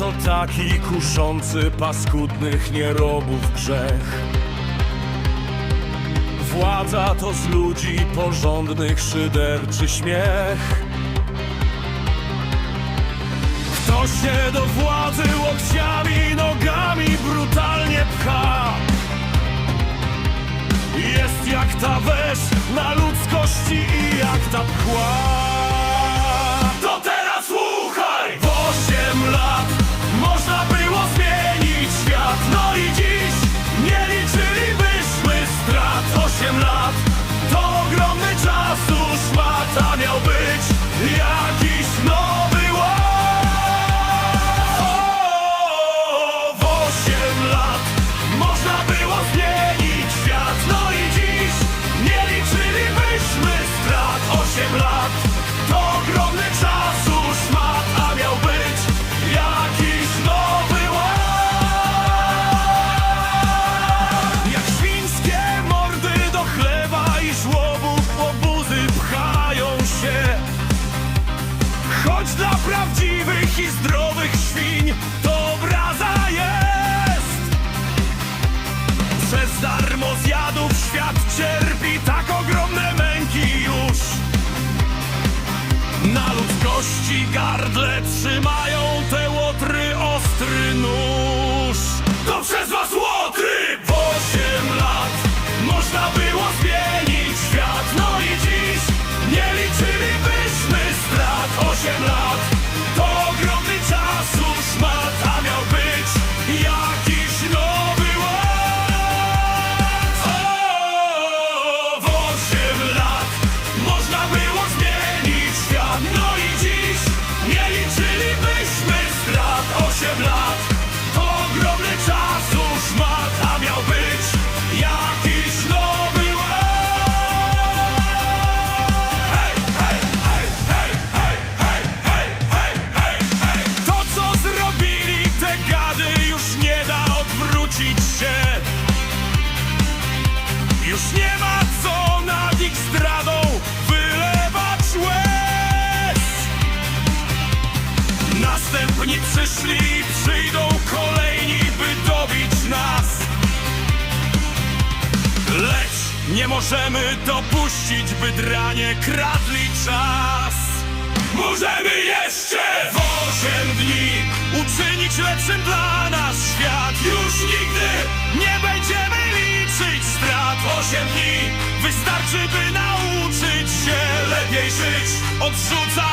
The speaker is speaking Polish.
To taki kuszący paskudnych nierobów grzech. Władza to z ludzi porządnych szyderczy śmiech. Kto się do władzy łokciami, nogami brutalnie pcha Jest jak ta wesz na ludzkości i jak ta pchła ludzkości gardle trzymają te łotry ostry nóż To przez was łotry! W lat można było zmienić nie ma co nad ich zdradą wylewać łez. Następni przyszli przyjdą kolejni, by dobić nas. Lecz nie możemy dopuścić, by dranie kradli czas. Możemy jeszcze w osiem dni uczynić lepszym dla nas świat. Już nigdy nie będziemy liczyć strat Osiem dni. Wystarczy, by nauczyć się lepiej żyć. Odrzucać